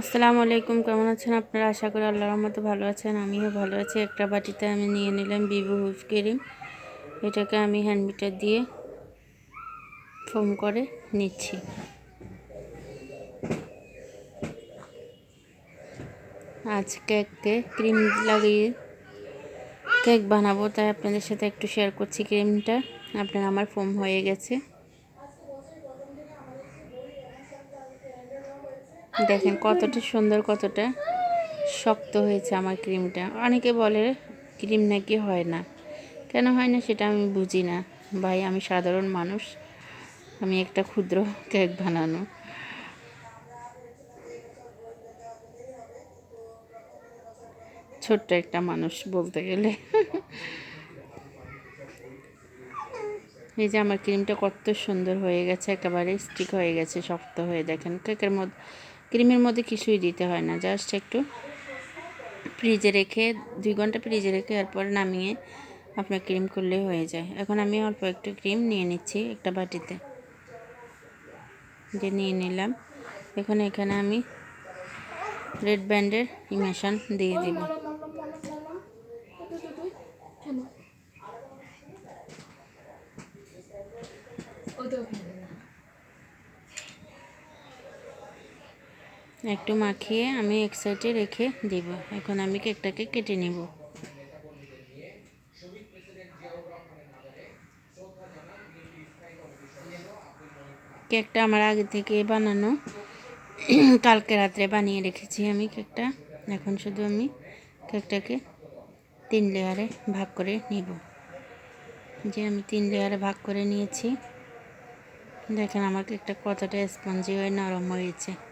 আসসালামু আলাইকুম, কেমন আছেন আপনারা? আশা করি আল্লাহর মতো ভালো আছেন, আমিও ভালো আছি। একটা বাটিতে আমি নিয়ে নিলাম বিবু হুইপ ক্রিম। এটাকে আমি হ্যান্ড মিটার দিয়ে ফোম করে নিচ্ছি। আজ কেককে ক্রিম লাগিয়ে কেক বানাবো, তাই আপনাদের সাথে একটু শেয়ার করছি ক্রিমটা। আপনার, আমার ফোম হয়ে গেছে। দেখেন কতটা সুন্দর, কতটা শক্ত হয়েছে আমার ক্রিমটা। অনেকে বলে ক্রিম নাকি হয় না। কেন হয় না সেটা আমি বুঝি না। ভাই, আমি সাধারণ মানুষ। আমি একটা ক্ষুদ্র কেক বানানো। ছোট্ট একটা মানুষ বলতে গেলে। এই যে আমার ক্রিমটা কত সুন্দর হয়ে গেছে, একেবারে স্টিক হয়ে গেছে, শক্ত হয়ে। দেখেন কেকের মধ্যে ক্রিমের মধ্যে কিছুই দিতে হয় না জাস্ট একটু ফ্রিজে রেখে, দুই ঘণ্টা ফ্রিজে রেখে এরপর নামিয়ে আপনার ক্রিম করলে হয়ে যায়। এখন আমি অল্প একটু ক্রিম নিয়ে নিচ্ছি একটা বাটিতে। যে নিয়ে নিলাম, এখন এখানে আমি রেড ব্যান্ডের ইমেশন দিয়ে দিব। একটু মাখিয়ে আমি এক সাইডে রেখে দিব। এখন আমি কেকটাকে কেটে নেব। কেকটা আমার আগে থেকে বানানো। কালকে রাত্রে বানিয়ে রেখেছি আমি কেকটা। এখন শুধু আমি কেকটাকে তিন লেয়ারে ভাগ করে নিব। যে আমি তিন লেয়ারে ভাগ করে নিয়েছি। দেখেন আমার কেকটা কতটা স্পঞ্জি হয়ে নরম হয়েছে।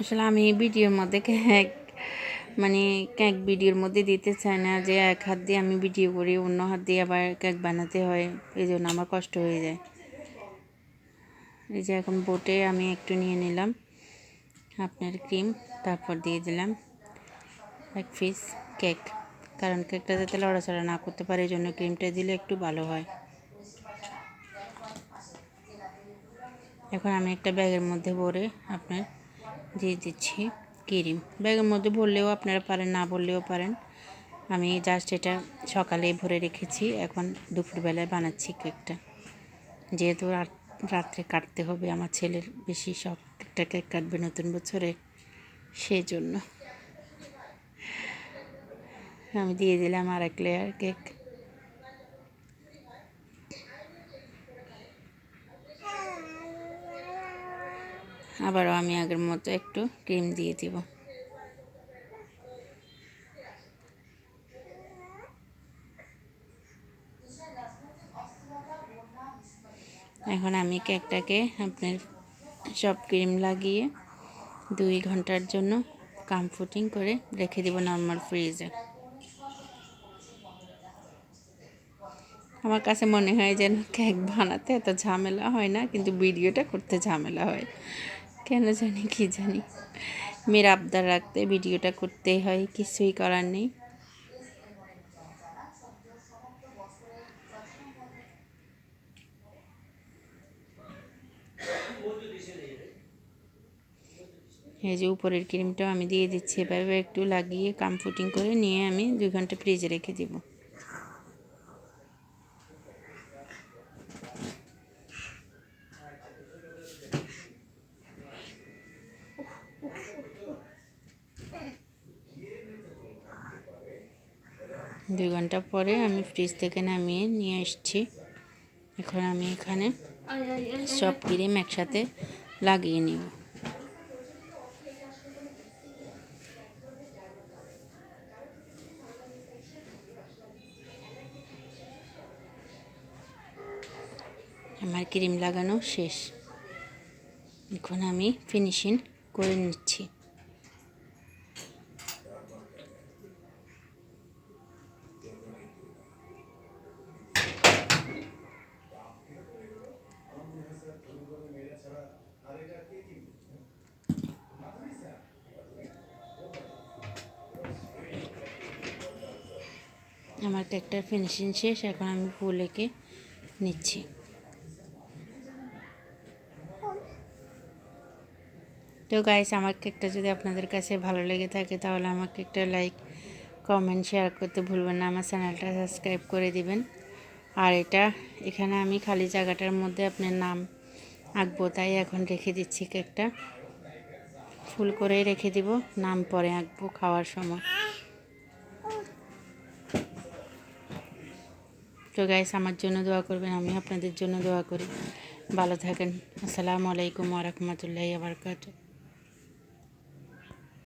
আসলে আমি ভিডিওর মধ্যে কেক মানে কেক ভিডিওর মধ্যে দিতে চাই না যে এক হাত দিয়ে আমি ভিডিও করি, অন্য হাত দিয়ে আবার কেক বানাতে হয়, এই জন্য আমার কষ্ট হয়ে যায়। এই যে এখন বোটে আমি একটু নিয়ে নিলাম, আপনার ক্রিম, তারপর দিয়ে দিলাম এক পিস কেক। কারণ কেকটা যাতে লড়াচড়া না করতে পারে, এই জন্য ক্রিমটা দিলে একটু ভালো হয়। এখন আমি একটা ব্যাগের মধ্যে ভরে আপনার দিয়ে দিচ্ছি ক্রিম। ব্যাগের মধ্যে ভরলেও আপনারা পারেন, না ভরলেও পারেন। আমি জাস্ট এটা সকালে ভরে রেখেছি, এখন দুপুরবেলায় বানাচ্ছি কেকটা। যেহেতু রাত্রে কাটতে হবে, আমার ছেলের বেশি শখ একটা কেক কাটবে নতুন বছরে সেই জন্য আমি দিয়ে দিলাম আর এক লেয়ার কেক। আবারও আমি আগের মতো একটু ক্রিম দিয়ে দিব। এখন আমি কেকটাকে আপনার সব ক্রিম লাগিয়ে দুই ঘণ্টার জন্য কামফুটিং করে রেখে দিব নর্মাল ফ্রিজে আমার কাছে মনে হয় যেন কেক বানাতে এত ঝামেলা হয় না, কিন্তু ভিডিওটা করতে ঝামেলা হয়। কেন জানি কি জানি। মেয়ের আবদার রাখতে, ভিডিওটা করতেই হয়, কিছুই করার নেই। এই যে উপরের ক্রিমটাও আমি দিয়ে দিচ্ছি এভাবে একটু লাগিয়ে কামফুটিং করে নিয়ে আমি দুই ঘণ্টা ফ্রিজে রেখে দেবো। দুই ঘণ্টা পরে আমি ফ্রিজ থেকে নামিয়ে নিয়ে এসছি এখন আমি এখানে সব ক্রিম একসাথে লাগিয়ে নিব। আমার ক্রিম লাগানো শেষ। এখন আমি ফিনিশিং করে নিচ্ছি। আমার কেকটার ফিনিশিং শেষ, এখন আমি ফুল এঁকে নিচ্ছি। তো গাইস আমার কেকটা যদি আপনাদের কাছে ভালো লেগে থাকে, তাহলে আমার কেকটা লাইক কমেন্ট শেয়ার করতে ভুলবেন না। আমার চ্যানেলটা সাবস্ক্রাইব করে দিবেন। আর এটা, এখানে আমি খালি জায়গাটার মধ্যে আপনার নাম আঁকবো, তাই এখন রেখে দিচ্ছি কেকটা। ফুল করেই রেখে দিব, নাম পরে আঁকবো খাওয়ার সময়। তো গাইস আমার জন্য দোয়া করবেন, আমি আপনাদের জন্য দোয়া করি। ভালো থাকেন। আসসালামু আলাইকুম ওরহমতুল্লাহ আবরকাত